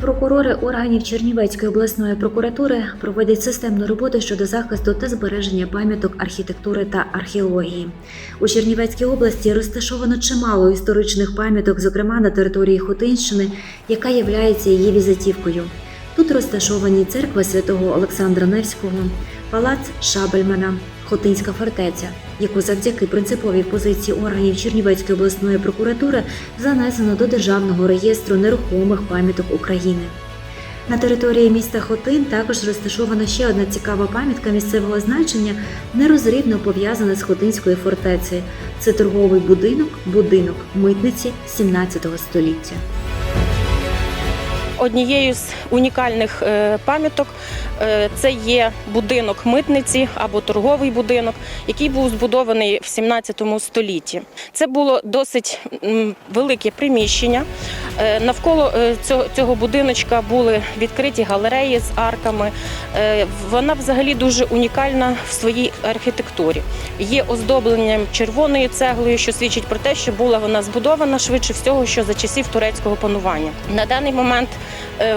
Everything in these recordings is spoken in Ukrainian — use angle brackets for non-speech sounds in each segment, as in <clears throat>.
Прокурори органів Чернівецької обласної прокуратури проводять системну роботу щодо захисту та збереження пам'яток архітектури та археології. У Чернівецькій області розташовано чимало історичних пам'яток, зокрема на території Хотинщини, яка є її візитівкою. Тут розташовані церква святого Олександра Невського, палац Шабельмана, Хотинська фортеця, яку завдяки принциповій позиції органів Чернівецької обласної прокуратури занесено до Державного реєстру нерухомих пам'яток України. На території міста Хотин також розташована ще одна цікава пам'ятка місцевого значення, нерозривно пов'язана з Хотинською фортецею. Це торговий будинок, будинок митниці 17 століття. Однією з унікальних е, пам'яток е, це є будинок митниці або торговий будинок, який був збудований в 17 столітті. Це було досить велике приміщення. Е, Навколо е, цього, будиночка були відкриті галереї з арками. Е, Вона взагалі дуже унікальна в своїй архітектурі. Є оздобленням червоною цеглою, що свідчить про те, що була вона збудована швидше всього, що за часів турецького панування. На даний момент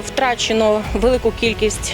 втрачено велику кількість.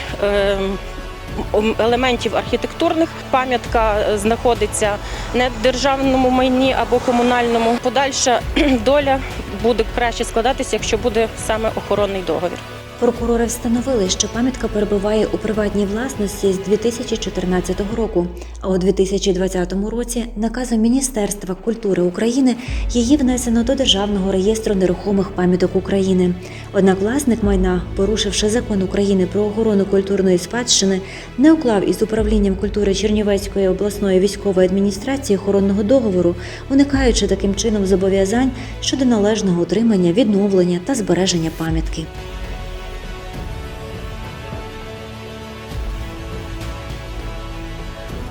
Елементів архітектурних пам'ятка е, знаходиться не в державному майні або комунальному. Подальша <clears throat> доля буде краще складатися, якщо буде саме охоронний договір. Прокурори встановили, що пам'ятка перебуває у приватній власності з 2014 року, а у 2020 році наказом Міністерства культури України її внесено до Державного реєстру нерухомих пам'яток України. Однак власник майна, порушивши закон України про охорону культурної спадщини, не уклав із управлінням культури Чернівецької обласної військової адміністрації охоронного договору, уникаючи таким чином зобов'язань щодо належного утримання, відновлення та збереження пам'ятки.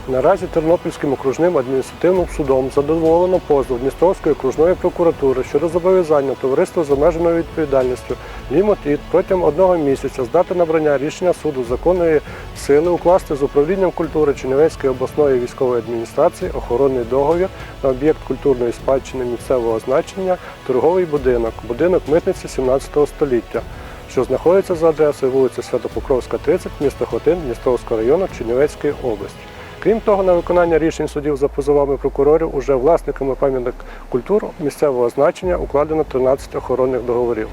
Наразі Тернопільським окружним адміністративним судом задоволено позов Дністровської окружної прокуратури щодо зобов'язання товариства з обмеженою відповідальністю «Лімотріт» протягом одного місяця з дати набрання рішення суду законної сили укласти з управлінням культури Чернівецької обласної військової адміністрації охоронний договір на об'єкт культурної спадщини місцевого значення торговий будинок, будинок митниці 17 століття. Що знаходиться за адресою вулиця Святопокровська, 30, місто Хотин, Дністровського району Чернівецької області. Крім того, на виконання рішень судів за позовами прокурорів уже власниками пам'яток культур місцевого значення укладено 13 охоронних договорів.